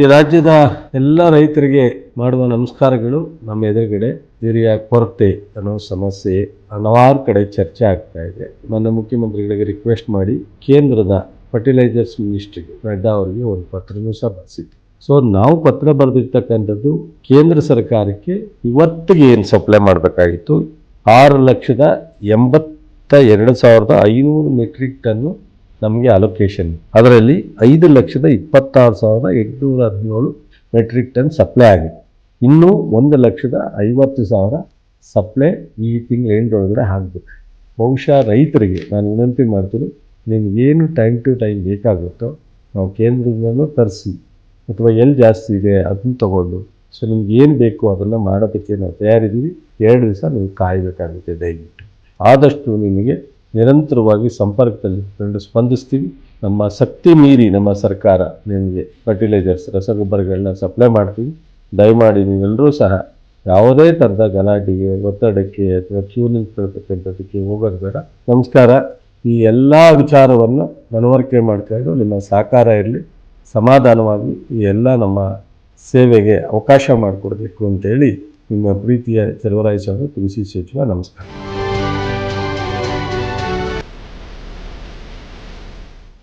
ಈ ರಾಜ್ಯದ ಎಲ್ಲ ರೈತರಿಗೆ ಮಾಡುವ ನಮಸ್ಕಾರಗಳು. ನಮ್ಮ ಎದುರುಗಡೆ ನೀರಿನ ಕೊರತೆ ಅನ್ನೋ ಸಮಸ್ಯೆ ಹಲವಾರು ಕಡೆ ಚರ್ಚೆ ಆಗ್ತಾ ಇದೆ. ನನ್ನ ಮುಖ್ಯಮಂತ್ರಿಗಳಿಗೆ ರಿಕ್ವೆಸ್ಟ್ ಮಾಡಿ ಕೇಂದ್ರದ ಫರ್ಟಿಲೈಸರ್ಸ್ ಮಿನಿಸ್ಟ್ರಿಗೆ ನಡ್ಡಾ ಅವರಿಗೆ ಒಂದು ಪತ್ರನೂ ಸಹ ಬರೆಸಿದ್ದೆ. ಸೊ ನಾವು ಪತ್ರ ಬರೆದಿರ್ತಕ್ಕಂಥದ್ದು ಕೇಂದ್ರ ಸರ್ಕಾರಕ್ಕೆ ಇವತ್ತಿಗೆ ಏನು ಸಪ್ಲೈ ಮಾಡಬೇಕಾಗಿತ್ತು? ಆರು ಲಕ್ಷದ ಎಂಬತ್ತ ಎರಡು ಸಾವಿರದ ಐನೂರು ಮೆಟ್ರಿಕ್ ಟನ್ನು ನಮಗೆ ಅಲೊಕೇಶನ್ ಅದರಲ್ಲಿ ಐದು ಲಕ್ಷದ ಇಪ್ಪತ್ತಾರು ಸಾವಿರದ ಎಂಟುನೂರ ಹದಿನೇಳು ಮೆಟ್ರಿಕ್ ಟನ್ ಸಪ್ಲೈ ಆಗಿದೆ. ಇನ್ನೂ ಒಂದು ಲಕ್ಷದ ಐವತ್ತು ಸಾವಿರ ಸಪ್ಲೈ ಈ ತಿಂಗಳ ಎಂಟೊಳಗಡೆ ಆಗಬೇಕು. ಬಹುಶಃ ರೈತರಿಗೆ, ನಾನು ವಿನಂತಿ ಮಾಡ್ತೀನಿ ಏನು ಟೈಮ್ ಟು ಟೈಮ್ ಬೇಕಾಗುತ್ತೋ ನಾವು ಕೇಂದ್ರದಿಂದಲೂ ತರಿಸಿ, ಅಥವಾ ಎಲ್ಲಿ ಜಾಸ್ತಿ ಇದೆ ಅದನ್ನು ತಗೊಂಡು ಸೊ ನಿಮ್ಗೆ ಏನು ಬೇಕು ಅದನ್ನು ಮಾಡೋದಕ್ಕೆ ನಾವು ತಯಾರಿದ್ದೀವಿ. ಎರಡು ದಿವಸ ನೀವು ಕಾಯಬೇಕಾಗುತ್ತೆ ದಯವಿಟ್ಟು. ಆದಷ್ಟು ನಿಮಗೆ ನಿರಂತರವಾಗಿ ಸಂಪರ್ಕದಲ್ಲಿ ಸ್ಪಂದಿಸ್ತೀವಿ. ನಮ್ಮ ಶಕ್ತಿ ಮೀರಿ ನಮ್ಮ ಸರ್ಕಾರ ನಿಮಗೆ ಫರ್ಟಿಲೈಸರ್ಸ್ ರಸಗೊಬ್ಬರಗಳನ್ನ ಸಪ್ಲೈ ಮಾಡ್ತೀವಿ. ದಯಮಾಡಿ ನೀವೆಲ್ಲರೂ ಸಹ ಯಾವುದೇ ಥರದ ಗಲಾಟೆಗೆ, ಒತ್ತಡಕ್ಕೆ ಅಥವಾ ಕ್ಯೂ ನಿಂತ್ಕೊಳ್ತಕ್ಕಂಥದ್ದಕ್ಕೆ ಹೋಗೋದು ಬೇಡ. ನಮಸ್ಕಾರ. ಈ ಎಲ್ಲ ವಿಚಾರವನ್ನು ಮನವರಿಕೆ ಮಾಡ್ಕೊಂಡು ನಿಮ್ಮ ಸಹಕಾರ ಇರಲಿ. ಸಮಾಧಾನವಾಗಿ ಈ ಎಲ್ಲ ನಮ್ಮ ಸೇವೆಗೆ ಅವಕಾಶ ಮಾಡಿಕೊಡ್ಬೇಕು ಅಂತೇಳಿ ನಿಮ್ಮ ಪ್ರೀತಿಯ ಚಲವರಾಯ ತುಳಸಿ ಸಚಿವ ನಮಸ್ಕಾರ.